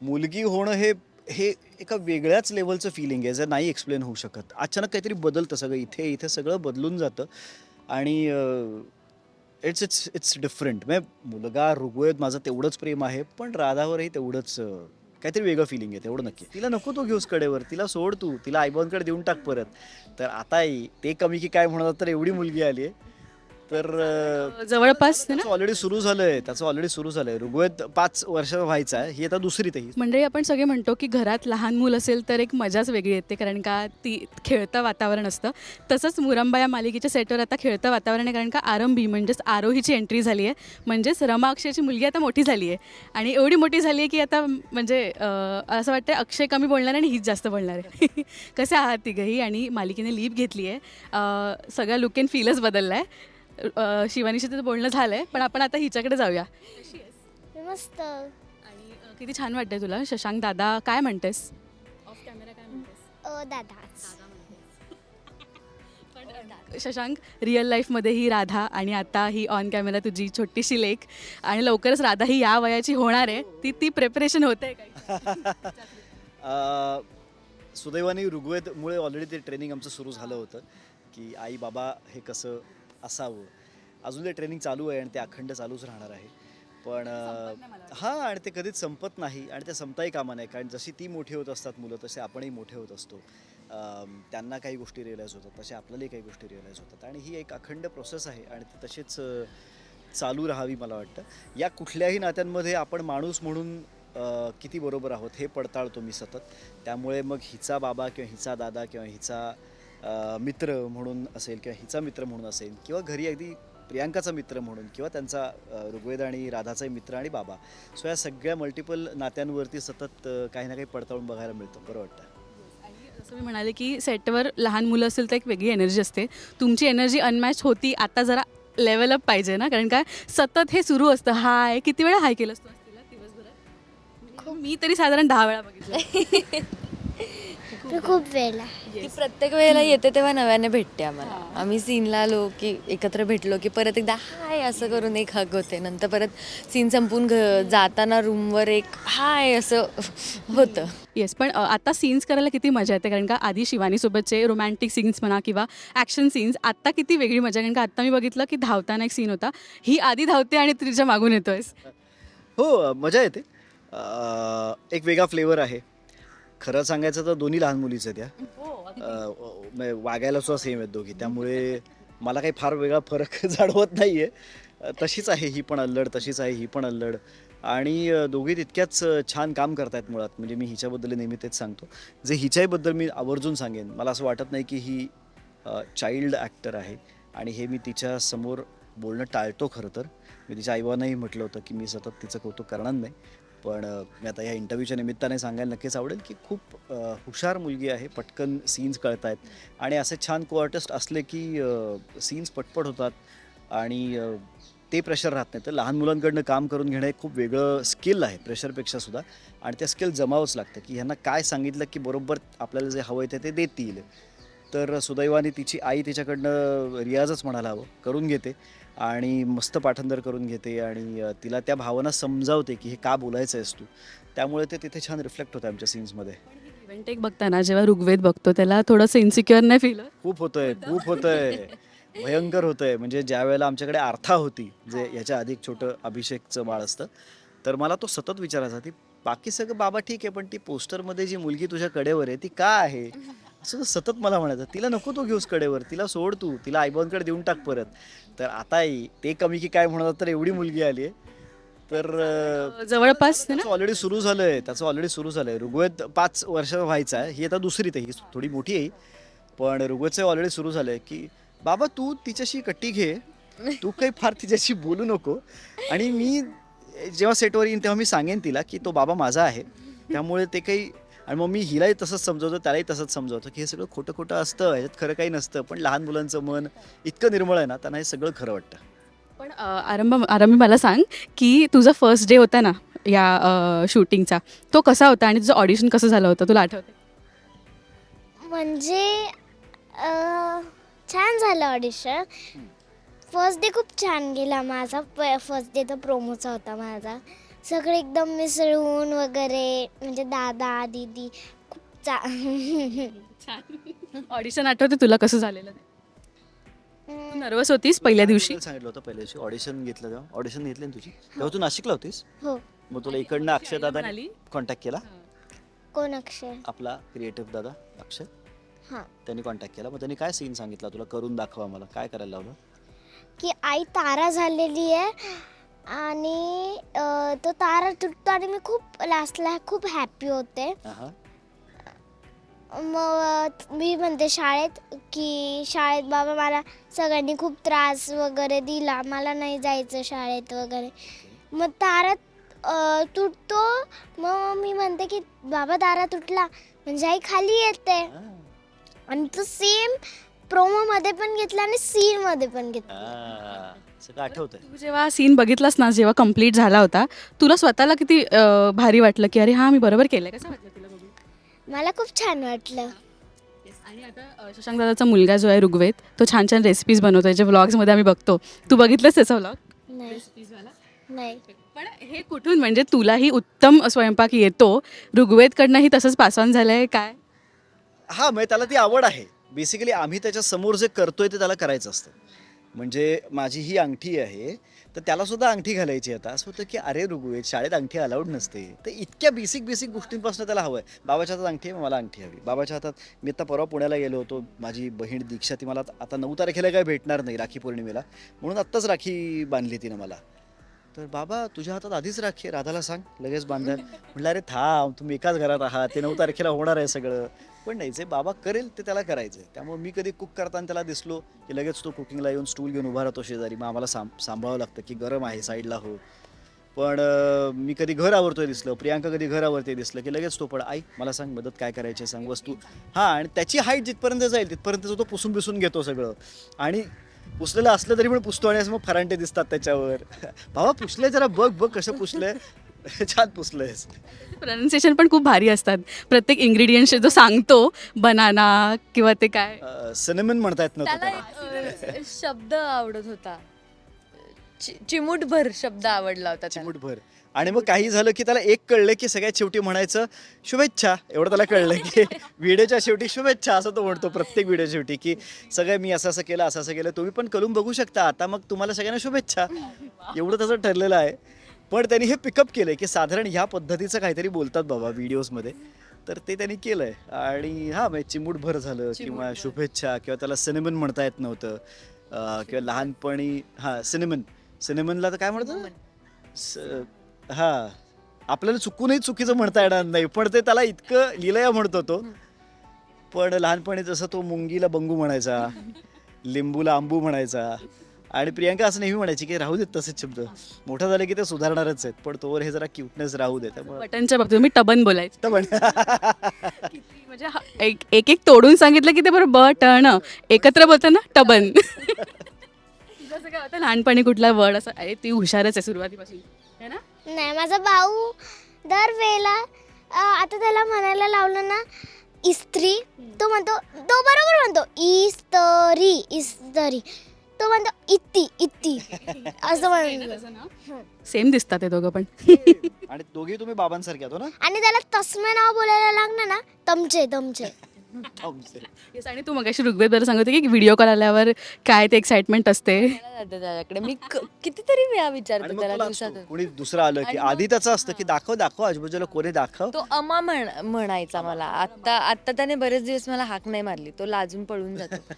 मुलगी होणं हे हे एका वेगळ्याच लेवलचं फिलिंग आहे जे नाही एक्सप्लेन होऊ शकत. अचानक काहीतरी बदलतं सगळं इथे इथे सगळं बदलून जातं. आणि इट्स इट्स इट्स डिफरंट म्हणजे मुलगा ऋग्वेद माझं तेवढंच प्रेम आहे पण राधावरही तेवढंच काहीतरी वेगळं फिलिंग आहे तेवढं नक्की. तिला नको तो घेऊस कडेवर तिला सोड तू तिला आईबांकडे देऊन टाक परत. तर आता ते कमी की काय म्हणतात तर एवढी मुलगी आली आहे. तर जवळपास ना? ऑलरेडी सुरू झालंय त्याचं ऑलरेडी सुरू झालंय. ऋग्वेद पाच वर्ष व्हायचा आहे. ही आता दुसरीत आहे ही. मंडळी आपण सगळे म्हणतो की घरात लहान मूल असेल तर एक मजाच वेगळी येते कारण का ती खेळतं वातावरण असतं. तसंच मुरंबा या मालिकेच्या सेटवर आता खेळतं वातावरण आहे कारण का आरंभी म्हणजेच आरोहीची एंट्री झाली आहे. म्हणजेच रमा अक्षयची मुलगी आता मोठी झाली आहे. आणि एवढी मोठी झाली आहे की आता म्हणजे असं वाटतं अक्षय कमी बोलणार आहे आणि हीच जास्त बोलणार आहे. कसे आहात तिघंही? आणि मालिकेने लीप घेतली आहे. सगळा लुक अँड फीलच बदलला आहे शिवानीशी तर बोलणं झालं आहे पण आपण आता हिच्याकडे जाऊया. मस्त. आणि अ, किती छान वाटतंय तुला. शशांक दादा काय म्हणतेस? ऑफ कॅमेरा काय म्हणतेस? अ, दादाच शशांक रिअल लाईफमध्ये ही राधा आणि आता ही ऑन कॅमेरा तुझी छोटीशी लेक आणि लवकरच राधा ही या वयाची होणार आहे. ती ती प्रिपरेशन होते काय? अं, सुदैवाने ऋग्वेदमुळे ऑलरेडी ते ट्रेनिंग आमचं सुरू झालं होतं की आई बाबा हे कसं असावं. अजून ते ट्रेनिंग चालू आहे आणि ते अखंड चालूच राहणार आहे. पण हां आणि ते कधीच संपत नाही आणि ते संपताही कामा नाही कारण जशी ती मोठी होत असतात मुलं तसे आपणही मोठे होत असतो. त्यांना काही गोष्टी रिअलाईज होतात तसे आपल्यालाही काही गोष्टी रिअलाईज होतात. आणि ही एक अखंड प्रोसेस आहे आणि ती तशीच चालू राहावी मला वाटतं. या कुठल्याही नात्यांमध्ये आपण माणूस म्हणून किती बरोबर आहोत हे पडताळतो मी सतत. त्यामुळे मग हिचा बाबा किंवा हिचा दादा किंवा हिचा मित्र म्हणून असेल किंवा हिचा मित्र म्हणून असेल किंवा घरी अगदी प्रियांकाचा मित्र म्हणून किंवा त्यांचा ऋग्वेद आणि राधाचा मित्र आणि बाबा. सो या सगळ्या मल्टिपल नात्यांवरती सतत काही ना काही पडताळून बघायला मिळतं. बरं वाटतं आणि जसं मी म्हणाले की सेटवर लहान मुलं असेल तर एक वेगळी एनर्जी असते. तुमची एनर्जी अनमॅच होती आता जरा लेवल अप पाहिजे ना? कारण काय? सतत हे सुरू असतं. हाय किती वेळा हाय केलं असतं खूप. मी तरी साधारण दहा वेळा बघितलं. मी खूप वेळा ती प्रत्येक वेळेला येते तेव्हा नव्याने भेटते आम्हाला. आम्ही सीनला आलो की एकत्र भेटलो की परत एकदा हाय असं करून एक हग होते. नंतर परत सीन संपून घ जाताना रूमवर एक हाय असं होतं. येस पण अ, आता सीन्स करायला किती मजा येते? कारण का आधी शिवानीसोबतचे रोमॅन्टिक सीन्स म्हणा किंवा ॲक्शन सीन्स आत्ता किती वेगळी मजा कारण का आत्ता मी बघितलं की धावताना एक सीन होता. ही आधी धावते आणि तिच्या मागून येतोयस. हो मजा येते. अ, एक वेगळा फ्लेवर आहे. खरं सांगायचं तर दोन्ही लहान मुलीच आहेत त्या म्हणजे वागायला सुद्धा सेम आहेत दोघी. त्यामुळे मला काही फार वेगळा फरक जाणवत नाही आहे तशीच आहे ही पण अल्लड तशीच आहे ही पण अल्लड. आणि दोघी तितक्याच छान काम करतायत मुळात. म्हणजे मी हिच्याबद्दल नेहमी तेच सांगतो. जे हिच्याबद्दल मी आवर्जून सांगेन मला असं वाटत नाही की ही चाइल्ड ॲक्टर आहे. आणि हे मी तिच्या समोर बोलणं टाळतो खरं तर. मी तिच्या आईबांनाही म्हटलं होतं की मी सतत तिचं कौतुक करणार नाही. पण मी आता या इंटरव्ह्यूच्या निमित्ताने सांगायला नक्कीच आवडेल की खूप हुशार मुलगी आहे पटकन सीन्स कळत आहेत आणि असे छान कोआर्टिस्ट असले की सीन्स पटपट होतात आणि ते प्रेशर राहत नाही. तर लहान मुलांकडनं काम करून घेणं हे खूप वेगळं स्किल आहे प्रेशरपेक्षा सुद्धा. आणि त्या स्किल जमावंच लागतं की ह्यांना काय सांगितलं की बरोबर आपल्याला जे हवं आहे ते ते देतील. तर सुदैवाने तिची आई तिच्याकडनं रियाजच म्हणायला हवं करून घेते. आणि मस्त पाठांतर करून घेते आणि तिला त्या भावना समजावते की हे का बोलायचं आहेस तू? त्यामुळे ते तिथे छान रिफ्लेक्ट होतं आमच्या सीन्समध्ये इव्हेंट एक बघताना जेव्हा ऋग्वेद बघतो त्याला थोडंसं इन्सिक्युअर नाही फील खूप होतंय खूप होतंय. भयंकर होतंय. म्हणजे ज्या वेळेला आमच्याकडे आर्था होती जे याच्या आधी एक छोटं अभिषेकचं बाळ असतं तर मला तो सतत विचारायचा ती बाकी सगळं बाबा ठीक आहे पण ती पोस्टरमध्ये जी मुलगी तुझ्या कडेवर आहे ती का आहे? असं सतत मला म्हणायचं तिला नको तो घेऊस कडेवर तिला सोड तू तिला आईबांकडे देऊन टाक परत. तर आता ते कमी की काय म्हणतात तर एवढी मुलगी आली आहे. तर जवळपास त्याचं ऑलरेडी सुरू झालंय त्याचं ऑलरेडी सुरू झालंय. ऋग्वेद पाच वर्ष व्हायचा आहे. ही आता दुसरीत आहे ही थोडी मोठी आहे. पण ऋग्वेदचं ऑलरेडी सुरू झालंय की बाबा तू तिच्याशी कट्टी घे. तू काही फार तिच्याशी बोलू नको. आणि मी जेव्हा सेटवर येईन तेव्हा मी सांगेन तिला की तो बाबा माझा आहे. त्यामुळे ते काही आणि मग मी हिलाही तसंच समजवतो त्यालाही तसंच समजवतो की हे सगळं खोटं खोटं असतं ह्याच्यात खरं काही नसतं पण लहान मुलांचं मन इतकं निर्मळ आहे ना त्यांना हे सगळं खरं वाटतं. पण आरंभ आरंभी मला सांग की तुझा फर्स्ट डे होता ना या शूटिंगचा तो कसा होता आणि तुझं ऑडिशन कसं झालं होतं? तुला आठवतं म्हणजे छान झालं ऑडिशन फर्स्ट डे खूप छान गेला माझा. फर्स्ट डे तर प्रोमोचा होता माझा. सगळे एकदम मिसळून वगैरे म्हणजे दादा दीदी खूप चा ऑडिशन आठवते तुला कसं झालेलं ते? तू नर्वस होतीस पहिल्या दिवशी? तुला सांगितलं होतं पहिल्या दिवशी? ऑडिशन घेतलं तेव्हा? ऑडिशन घेतली ना तुझी? तेव्हा तू नाशिकला होतीस? हो. मग तुला इकडनं अक्षय दादा म्हणाली? कॉन्टॅक्ट केला? कोण अक्षय? आपला क्रिएटिव्ह दादा अक्षय? हां. त्यांनी कॉन्टॅक्ट केला. मग त्यांनी काय सीन सांगितला तुला? करून दाखवा मला. काय करायला लावलं? की आई तारा झालेली आहे. आणि अं, तो तारा तुटतो आणि मी खूप लास्टला खूप हॅपी होते. मग मी म्हणते शाळेत की शाळेत बाबा मला सगळ्यांनी खूप त्रास वगैरे दिला. मला नाही जायचं शाळेत वगैरे. मग तारा अं, तुटतो. मग मी म्हणते की बाबा तारा तुटला. म्हणजे आई खाली येते. आणि तो सेम प्रोमोमध्ये पण घेतला आणि सीनमध्ये पण घेतला. सगळं आठवतंय. तू जेव्हा सीन बघितलास ना जेव्हा कंप्लीट झाला होता तुला स्वतःला किती अं, भारी वाटलं की अरे हा मी बरोबर केलंय? कसं वाटलं तुला बघून? मला खूप छान वाटलं. आणि आता अ, शशांक दादाचा मुलगा जो आहे ऋग्वेद तो छान छान रेसिपीज बनवतोय जे व्लॉग्समध्ये आम्ही बघतो. तू बघितलंस त्याचा व्लॉग नाही. नाही. पण हे कुठून म्हणजे तुलाही उत्तम स्वयंपाक येतो ऋग्वेदकडनंही तसंच पास ऑन झालंय काय? हा म्हणजे त्याला ती आवड आहे. बेसिकली आम्ही त्याच्यासमोर जे करतोय ते त्याला करायचं असतं. म्हणजे माझी ही अंगठी आहे तर त्याला सुद्धा अंगठी घालायची आता. असं होतं की अरे ऋग्वेद शाळेत अंगठी अलाउड नसते. तर इतक्या बेसिक बेसिक गोष्टींपासून त्याला हवं आहे बाबाच्या हातात अंगठी आहे मला अंगठी हवी. बाबाच्या हातात मी आता परवा पुण्याला गेलो होतो. माझी बहीण दीक्षा ती मला आता नऊ तारखेला काय भेटणार नाही राखी पौर्णिमेला. म्हणून आत्ताच राखी बांधली तिनं मला. तर बाबा तुझ्या हातात आधीच राखी राधाला सांग लगेच बांधन. म्हटलं अरे थांब तुम्ही एकाच घरात आहात ते नऊ तारखेला होणार आहे सगळं. पण नाही जे बाबा करेल ते त्याला करायचं त्यामुळे मी कधी कुक करताना त्याला दिसलो की लगेच तो कुकिंगला येऊन स्टूल घेऊन उभा राहतो शेजारी. मग आम्हाला सांभ सांभाळावं लागतं की गरम आहे साईडला हो. पण मी कधी घर आवरतोय दिसलं प्रियांका कधी घर आवरते दिसलं की लगेच तो पण आई मला सांग मदत काय करायची आहे, सांग वस्तू. हां आणि त्याची हाईट जिथपर्यंत जाईल तिथपर्यंत तो पुसून बिसून घेतो सगळं. आणि पुसलेलं असलं तरी पण पुसतो आणि असं मग फरांटे दिसतात त्याच्यावर. बाबा पुसले जरा बघ बघ कसं पुसलंय. छान पुसलंयस. प्रोनाऊन्सिएशन पण खूप भारी असतात. प्रत्येक इन्ग्रेडियंट जो सांगतो बनाना किंवा ते काय. सिनेमन म्हणता येत नव्हतं त्याला त्याला. एक अ, शब्द आवडत होता. चि- चिमूटभर शब्द आवडला होता त्याला. चिमूटभर. आणि मग काही झालं की त्याला एक कळलं की सगळ्यात शेवटी म्हणायचं शुभेच्छा. एवढं त्याला कळलं की व्हिडिओच्या शेवटी शुभेच्छा असं तो म्हणतो प्रत्येक व्हिडिओ शेवटी की सगळं मी असं असं केलं असं असं केलं तुम्ही पण करून बघू शकता. आता मग तुम्हाला सगळ्यांना शुभेच्छा. एवढं त्याचं ठरलेलं आहे. पण त्यांनी हे पिकअप केलंय की साधारण ह्या पद्धतीचं काहीतरी बोलतात बाबा व्हिडिओजमध्ये तर ते त्यांनी केलंय. आणि हा म्हणजे चिमूटभर झालं किंवा शुभेच्छा किंवा त्याला सिनेमन म्हणता येत नव्हतं. अं, किंवा लहानपणी हा सिनेमन सिनेमनला तर काय म्हणतात? स- हा आपल्याला चुकूनही चुकीचं म्हणता येणार नाही पण ते त्याला इतकं लिलया म्हणतो तो पण लहानपणी जसं तो मुंगीला बंगू म्हणायचा लिंबूला आंबू म्हणायचा आणि प्रियांका असं नेहमी म्हणायची की राहू देत तसेच शब्द. मोठा झालं की ते सुधारणारच आहेत पण तोवर हे जरा क्युटनेस राहू दे त्यामुळे. बटनच्या बाबतीत मी टबन बोलायचं. किती म्हणजे हा- एक एक एक तोडून सांगितलं की ते बरं ब टण एकत्र बोलतं ना टबन. तुझं असं काय होतं? लहानपणी कुठला वर्ड असं अरे ती हुशारच आहे सुरुवातीपासून. है ना? नाही माझा भाऊ दर वेळेला आता त्याला म्हणायला लावलं ना इस्त्री तो म्हणतो तो बरोबर म्हणतो इस्तरी इस्तरी. तो म्हणतो इत्ती इत्ती. असं म्हणतो. सेम दिसतात ते दोघं पण. आणि दोघेही तुम्ही बाबांसारखे आहात हो ना? आणि त्याला तस्मे नाव बोलायला लागलं ना तमचे तमचे. Yes, आणि तू मगाशी ऋग्वेद बरं सांगत होती की व्हिडिओ कॉल आल्यावर काय ते एक्साइटमेंट असते. मला जाते त्याच्याकडे. मी क- कितीतरी वेळा आणि विचारतो मग त्याला तुला दिवसातून. असतो, कोणी दुसरं आलं की आधी त्याचं असतं की दाखव दाखव आजूबाजूला कोणी दाखव? तो अमा म्हण म्हणायचा मला. आत्ता आत्ता त्याने बरेच दिवस मला हाक नाही मारली. तो लाजून पळून जातो.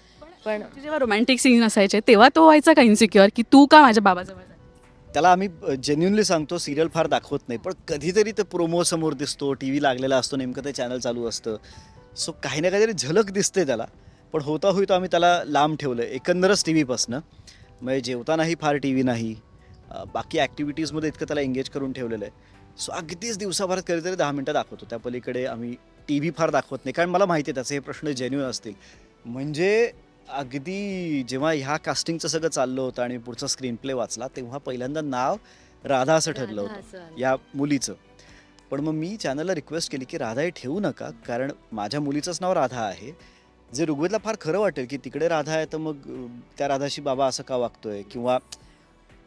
पण जेव्हा रोमॅन्टिक सीन असायचे तेव्हा तो व्हायचा का इन्सिक्युअर की तू का माझ्या बाबाजवळ त्याला आम्ही जेन्युनली सांगतो सिरियल फार दाखवत नाही. पण कधीतरी ते प्रोमो समोर दिसतो टी व्ही लागलेला असतो नेमकं ते चॅनल चालू असतं. सो काही ना काहीतरी झलक दिसते त्याला. पण होता होईतो आम्ही त्याला लांब ठेवलं. एकंदरच टी व्हीपासनं म्हणजे जेवतानाही फार टी व्ही नाही बाकी ॲक्टिव्हिटीजमध्ये इतकं त्याला एंगेज करून ठेवलेलं आहे. सो अगदीच दिवसाभरात कधीतरी दहा मिनटं दाखवतो त्या पलीकडे आम्ही टी व्ही फार दाखवत नाही. कारण मला माहिती आहे त्याचे हे प्रश्न जेन्युन असतील. म्हणजे अगदी जेव्हा ह्या कास्टिंगचं सगळं चाललं होतं आणि पुढचा स्क्रीन प्ले वाचला तेव्हा पहिल्यांदा नाव राधा असं ठरलं होतं. या मुलीचं. पण मग मी चॅनलला रिक्वेस्ट केली की राधा हे ठेवू नका कारण माझ्या मुलीचंच नाव राधा आहे. जे ऋग्वेदला फार खरं वाटेल की तिकडे राधा आहे तर मग त्या राधाशी बाबा असं का वागतोय? किंवा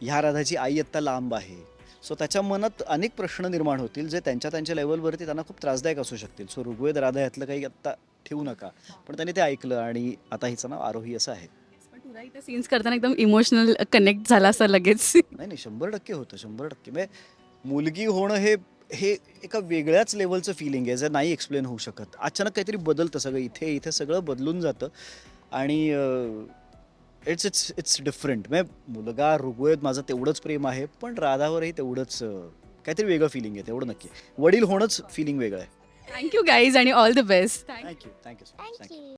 ह्या राधाची आई आत्ता लांब आहे. सो त्याच्या मनात अनेक प्रश्न निर्माण होतील जे त्यांच्या त्यांच्या लेवलवरती त्यांना खूप त्रासदायक असू शकतील. सो ऋग्वेद राधा यातलं काही आत्ता ठेवू नका. पण त्यांनी ते ऐकलं आणि आता हिचं नाव आरोही असं आहे. पण तुला इथे सीन्स करताना एकदम इमोशनल कनेक्ट झाला असं लगेच. नाही नाही शंभर टक्के होतं शंभर टक्के. म्हणजे मुलगी होणं हे हे एका वेगळ्याच लेवलचं फिलिंग आहे जे नाही एक्सप्लेन होऊ शकत. अचानक काहीतरी बदलतं सगळं इथे इथे सगळं बदलून जातं. आणि इट्स इट्स इट्स डिफरंट म्हणजे मुलगा ऋग्वेद माझं तेवढंच प्रेम आहे पण राधावरही तेवढंच काहीतरी वेगळं फिलिंग आहे तेवढं नक्की. वडील होणंच फिलिंग वेगळं आहे. Thank you guys and all the best. Thank you. Thank you. Thank you so much. Thank you.